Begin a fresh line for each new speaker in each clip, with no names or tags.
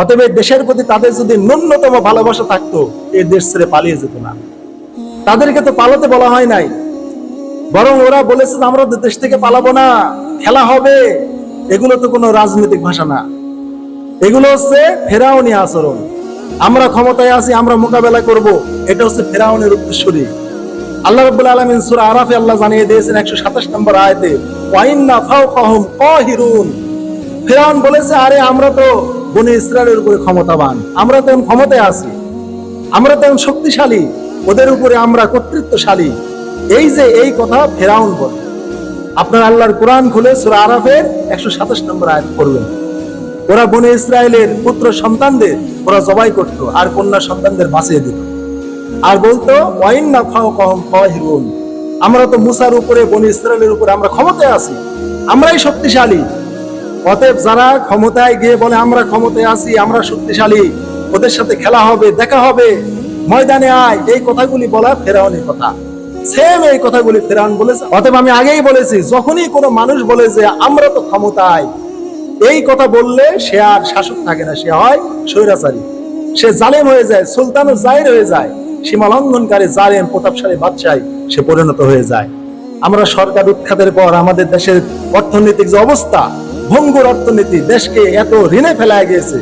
অতএব দেশের প্রতি তাদের যদি ন্যূনতম ভালোবাসা থাকতো, এই দেশ ছেড়ে পালিয়ে যেত না। তাদেরকে তো পালাতে বলা হয় নাই। বরং ওরা বলেছে আমরা দেশ থেকে পালাবো না, খেলা হবে। এগুলো তো কোনো রাজনৈতিক ভাষা না। এগুলো হচ্ছে ফেরাউনি আচরণ। আমরা ক্ষমতায় আছি, আমরা মোকাবেলা করব। এটা হচ্ছে ফেরাউনের উদ্দেশ্যরী আল্লাহ রাব্বুল আলামিন সূরা আরাফে আল্লাহ জানিয়ে দিয়েছেন 127 নম্বর আয়াতে ওয়াইন্না ফাওকাহুম কাহিরুন। ফেরাউন বলেছে, আরে, আমরা তো বনি ইসরায়েলের উপরে ক্ষমতাবান। আমরা তো এখন ক্ষমতায় আছি। আমরা তো এখন শক্তিশালী। ওদের উপরে আমরা কর্তৃত্বশালী। এই যে এই কথা ফেরাউন বলে আপনার আল্লাহর কোরআন খুলে সূরা আরাফের 127 নম্বর আয়াত পড়বেন। ওরা বনে ইসরায়েলের পুত্র সন্তানদের ওরা জবাই করত আর কন্যা সন্তানদের বাঁচিয়ে দিত। আর বলতো ওয়াইন্না ফাওকাহুম কাহিরুন আমরা তো মুসার উপরে, বনে ইসরায়েলের উপরে আমরা ক্ষমতায় আছি। আমরাই শক্তিশালী। অতএব যারা ক্ষমতায় গিয়ে বলে, আমরা ক্ষমতায় আছি, আমরা শক্তিশালী, ওদের সাথে খেলা হবে, দেখা হবে, ময়দানে আয়, এই কথাগুলি বলা ফেরাউনের কথা। সেম এই কথাগুলি ফেরাউন বলেছে। অতএব আমি আগেই বলেছি, যখনই কোনো মানুষ বলে যে, আমরা তো ক্ষমতায়, এই কথা বললে সে আর শাসক থাকে না, সে হয় স্বৈরাচারী। সে জালেম হয়ে যায় সুলতান জাহির হয়ে যায় সীমা লঙ্ঘনকারী জালেম, প্রতাপশালী বাদশাহী, সে পরিণত হয়ে যায়। আমরা সরকার উৎখাতের পর আমাদের দেশের অর্থনৈতিক যে অবস্থা ভঙ্গুর অর্থনীতি দেশকে এত ঋণে ফেলায় গিয়েছে,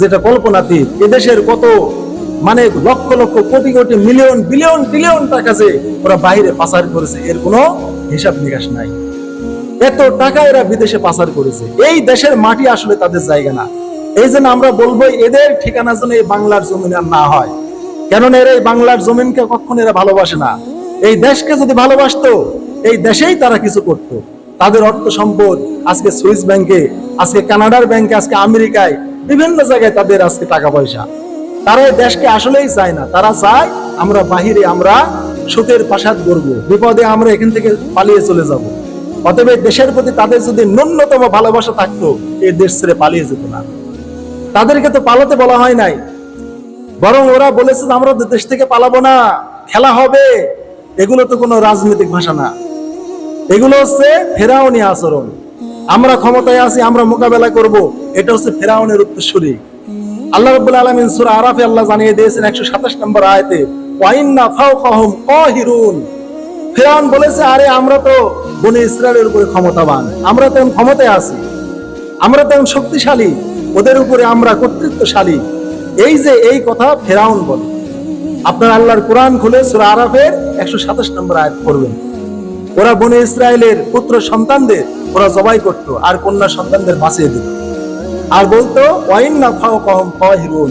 যেটা কল্পনাতীত। এদেশের কত মানে lakh lakh crore crore million, billion billion টাকা যে ওরা বাইরে পাচার করেছে, এর কোনো হিসাব নিকাশ নাই। এত টাকা এরা বিদেশে পাচার করেছে। এই দেশের মাটি আসলে তাদের জায়গা না। এই জন্য আমরা বলব, এদের ঠিকানা যেন এই বাংলার জমিন আর না হয়। কেননা এরা এই বাংলার জমিনকে কখনো এরা ভালোবাসে না। এই দেশকে যদি ভালোবাসতো, এই দেশেই তারা কিছু করত। তাদের অর্থ সম্পদ আজকে সুইস ব্যাংকে, আজকে কানাডার ব্যাংকে, আজকে আমেরিকায়, বিভিন্ন জায়গায় তাদের আজকে টাকা পয়সা। তারা এই দেশকে আসলেই চায় না। তারা চায় আমরা বাহিরে আমরা সুখের প্রাসাদ করব বিপদে আমরা এখান থেকে পালিয়ে চলে যাব। অতএব দেশের প্রতি তাদের যদি ন্যূনতম ভালোবাসা থাকতো এই দেশ ছেড়ে পালিয়ে যেত না। তাদেরকে তো পালাতে বলা হয় নাই। বরং ওরা বলেছে আমরা দেশ থেকে পালাবো না। খেলা হবে। এগুলো তো কোনো রাজনৈতিক ভাষা না। এগুলো হচ্ছে ফেরাউনি আচরণ। আমরা ক্ষমতায় আছি, আমরা মোকাবেলা করব। এটা হচ্ছে ফেরাউনের উত্তরসূরি। আল্লাহ রাব্বুল আলামিন সূরা আরাফে আল্লাহ জানিয়ে দিয়েছেন 127 নম্বর আয়াতে ওয়াইন্না ফেরাউন বলেছে, আরে, আমরা তো বনে ইসরায়েলের উপরে ক্ষমতাবান। আমরা তো এখন ক্ষমতায় আছি। আমরা তো এখন শক্তিশালী। ওদের উপরে আমরা কর্তৃত্বশালী। এই যে এই কথা ফেরাউন বলে। আপনার আল্লাহর কোরআন খুলে সূরা আরাফের 127 নম্বর আয়াত পড়বেন। ওরা বনে ইসরায়েলের পুত্র সন্তানদের ওরা জবাই করত আর কন্যা সন্তানদের বাঁচিয়ে দিত। আর বলতো, ওয়াইন্না ফাওকাহুম কাহিরুন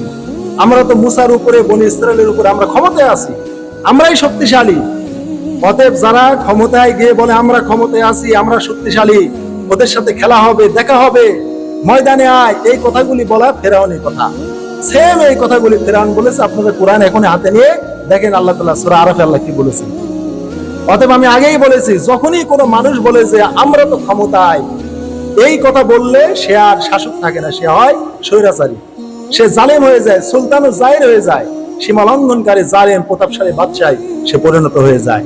আমরা তো মুসার উপরে, বনে ইসরায়েলের উপরে আমরা ক্ষমতায় আছি। আমরাই শক্তিশালী। অতএব যারা ক্ষমতায় গিয়ে বলে, আমরা ক্ষমতায় আছি, আমরা শক্তিশালী, ওদের সাথে খেলা হবে, দেখা হবে, ময়দানে আয়, এই কথাগুলি বলা ফেরাউনের কথা। সেম এই কথাগুলি ফেরাউন বলেছে, আপনাদের কোরআন এখন হাতে নিয়ে দেখেন আল্লাহ তাআলা সূরা আরাফে আল্লাহ কি বলেছেন। অতএব আমি আগেই বলেছি, যখনই কোনো মানুষ বলে যে আমরা তো ক্ষমতায়, এই কথা বললে সে আর শাসক থাকে না, সে হয় স্বৈরাচারী। সে জালেম হয়ে যায়, সুলতান জাহির হয়ে যায়, সীমা লঙ্ঘনকারী, জালেম, প্রতাপশালী বাদশাহী, সে পরিণত হয়ে যায়।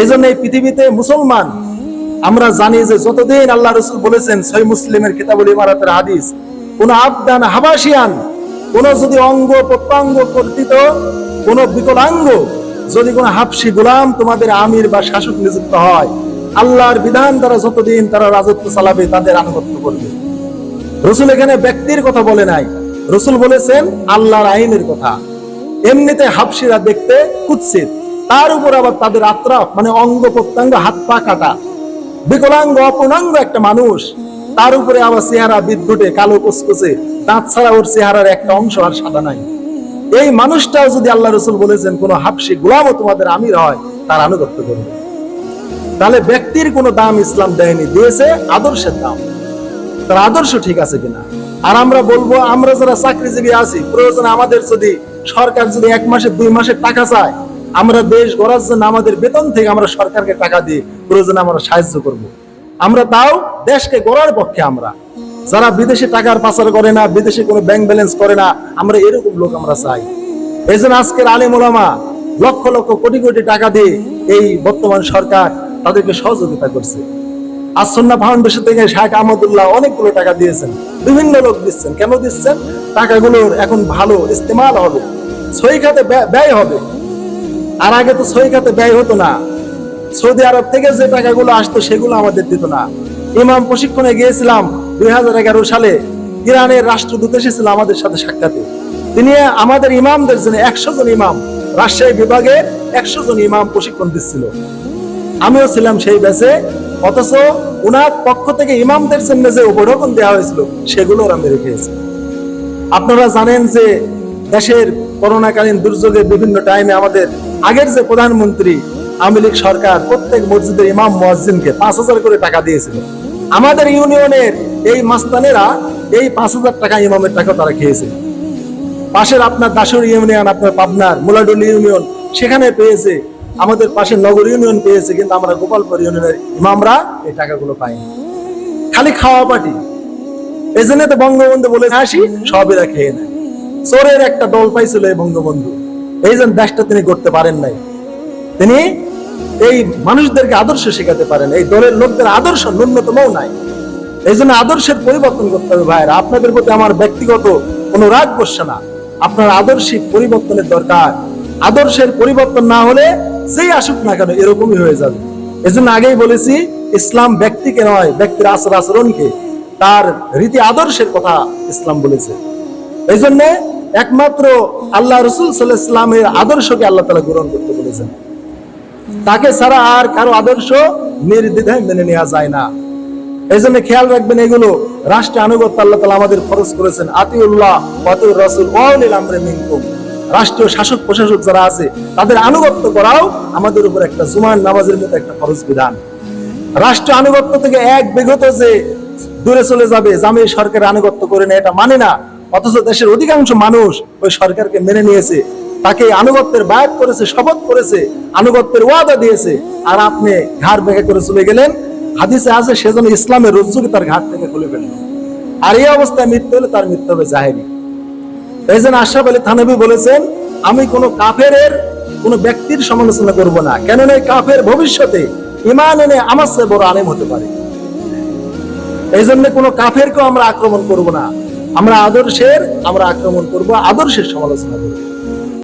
এই জন্য এই পৃথিবীতে মুসলমান, আমরা জানি যে যতদিন আল্লাহ রসুল বলেছেন সই মুসলিমের কিতাবুল ইমারাতের হাদিস, কোন আবদান হাবাসিয়ান, কোন যদি অঙ্গ প্রত্যঙ্গ কর্তৃত কোন বিকলাঙ্গ যদি কোন হাফসি গোলাম তোমাদের আমির বা শাসক নিযুক্ত হয়, আল্লাহর বিধান দ্বারা যতদিন তারা রাজত্ব চালাবে, তাদের আনুগত্য করবে। রসুল এখানে ব্যক্তির কথা বলে নাই। রসুল বলেছেন, আল্লাহর আইনের কথা। এমনিতে হাফসিরা দেখতে কুৎসিত। তার উপর আবার তাদের আত্রা মানে অঙ্গ প্রত্যঙ্গ, হাত পা কাটা। বিকলাঙ্গ অপূর্ণাঙ্গ একটা মানুষ, তার উপরে আবার চেহারা বিদ্যুটে কালো কুচকুচে দাঁত ছাড়া ওর চেহারার একটা অংশ আর সাদা নাই। এই মানুষটাও যদি আল্লাহ রসুল বলেছেন, কোন হাফসি গোলামও তোমাদের আমির হয়, তার আনুগত্য করবে। তাহলে ব্যক্তির কোনো দাম ইসলাম দেয়নি, দিয়েছে আদর্শের দাম। তার আদর্শ ঠিক আছে কিনা? আর আমরা বলব, আমরা যারা চাকরিজীবী আছি, প্রয়োজন আমাদের যদি সরকার যদি এক মাসে, দুই মাসের টাকা চায়, আমরা দেশ গড়ার জন্য আমাদের বেতন থেকে আমরা সরকারকে টাকা দিয়ে প্রয়োজনে আমরা সাহায্য করব। আমরা তাও দেশকে গড়ার পক্ষে আমরা। যারা বিদেশে টাকার পাচার করে না, বিদেশে কোনো ব্যাংক ব্যালেন্স করে না, আমরা এরকম লোক আমরা চাই। এই জন্য আজকের আলিম ওলামা লক্ষ লক্ষ কোটি কোটি টাকা দিয়ে এই বর্তমান সরকার তাদেরকে সহযোগিতা করছে। আসন্না ফাউন্ডেশন থেকে শাহ আহমদুল্লাহ অনেকগুলো টাকা দিয়েছেন। বিভিন্ন লোক দিচ্ছেন। কেন দিচ্ছেন? টাকাগুলোর এখন ভালো ইস্তেমাল হবে সই খাতে ব্যয়- হবে। আর আগে তো সই খাতে ব্যয় হতো না। সৌদি আরব থেকে যে টাকাগুলো আসতো সেগুলো আমাদের দিত না। ইমাম প্রশিক্ষণে গিয়েছিলাম দুই হাজার এগারো সালে ইরানের রাষ্ট্রদূত এসেছিল আমাদের সাথে সাক্ষাতে। তিনি আমাদের ইমামদের জন্য একশো জন ইমাম, রাজশাহী বিভাগের একশো জন ইমাম প্রশিক্ষণ দিচ্ছিল। আমিও ছিলাম সেই ব্যাচে, অথচ উনার পক্ষ থেকে ইমামদের জন্য যে উপঢকন দেওয়া হয়েছিল সেগুলো ওরা মেরে খেয়েছে আপনারা জানেন যে দেশের করোনাকালীন দুর্যোগে বিভিন্ন টাইমে আমাদের আগের যে প্রধানমন্ত্রী আওয়ামী লীগ সরকার প্রত্যেক মসজিদের ইমাম মুয়াজ্জিনকে পাঁচ হাজার করে টাকা দিয়েছিল। আমাদের ইউনিয়নের এই মাস্তানেরা এই পাঁচ হাজার টাকা ইমামের টাকা তারা খেয়েছে। পাশের আপনার দাসুর ইউনিয়ন, আপনার পাবনার মুলাডুলি ইউনিয়ন, সেখানে পেয়েছে। আমাদের পাশের নগর ইউনিয়ন পেয়েছে, কিন্তু আমরা গোপালপুর ইউনিয়নের ইমামরা এই টাকাগুলো পাইনি। খালি খাওয়া পাটি এই জন্য তো বঙ্গবন্ধু বলে আসি সবেরা খেয়ে নেয়। চোরের একটা দল পাইছিল এই বঙ্গবন্ধু। এই জন্য দেশটা তিনি করতে পারেন নাই। তিনি এই মানুষদেরকে আদর্শ শেখাতে পারেন। এই দলের লোকদের আদর্শ ন্যূনতমও নাই। এই জন্য আদর্শের পরিবর্তন করতে হবে ভাইরা আপনাদের প্রতি আমার ব্যক্তিগত কোনো রাগ বসছে না। আপনার আদর্শিক পরিবর্তনের দরকার। আদর্শের পরিবর্তন না হলে যেই আসুক না কেন এরকমই হয়ে যাবে। এজন্য আগেই বলেছি, ইসলাম ব্যক্তিকে নয়, ব্যক্তির আচার আচরণকে। তার রীতি আদর্শের কথা ইসলাম বলেছে। এই জন্য একমাত্র আল্লাহ রসুল সাল্লাহ ইসলামের আদর্শকে আল্লাহ তালা গ্রহণ করতে বলেছেন। তাকে ছাড়া আর কারও আদর্শ নির্দ্বিধায় মেনে নেওয়া যায় না। এই জন্য খেয়াল রাখবেন এগুলো রাষ্ট্রে আনুগত্য আল্লাহ তালা আমাদের খরচ করেছেন। আতিউল্লাহ আতিউর রাসুল ওয়াউলিল রাষ্ট্রীয় শাসক প্রশাসক যারা আছে, তাদের আনুগত্য করাও আমাদের উপর একটা জুমান নামাজের মতো একটা খরচ বিধান। রাষ্ট্র আনুগত্য থেকে এক বিগত যে দূরে চলে যাবে, জামি সরকারের আনুগত্য করে না এটা মানে না। অথচ দেশের অধিকাংশ মানুষ ওই সরকারকে মেনে নিয়েছে, তাকে আনুগত্যের বায়াত করেছে, শপথ করেছে, আনুগত্যের ওয়াদা দিয়েছে। আর আপনি ঘাড় বেঁকে করে চলে গেলেন হাদিসে আছে, সেজন্য ইসলামের রজ্জুকে তার ঘাট থেকে খুলে ফেললেন আর এই অবস্থায় মৃত্যু হলে তার মৃত্যু হবে জাহেরি। এই জন্য আশরাফ আলী থানবী বলেছেন, আমি কোন কাফের কোন ব্যক্তির সমালোচনা করব না। কেননা এই কাফের ভবিষ্যতে ইমান এনে আমার চেয়ে বড় আলেম হতে পারে। এই জন্য কোনো কাফেরকেও আমরা আক্রমণ করব না। আমরা আদর্শের, আমরা আক্রমণ করব আদর্শের সমালোচনা করব।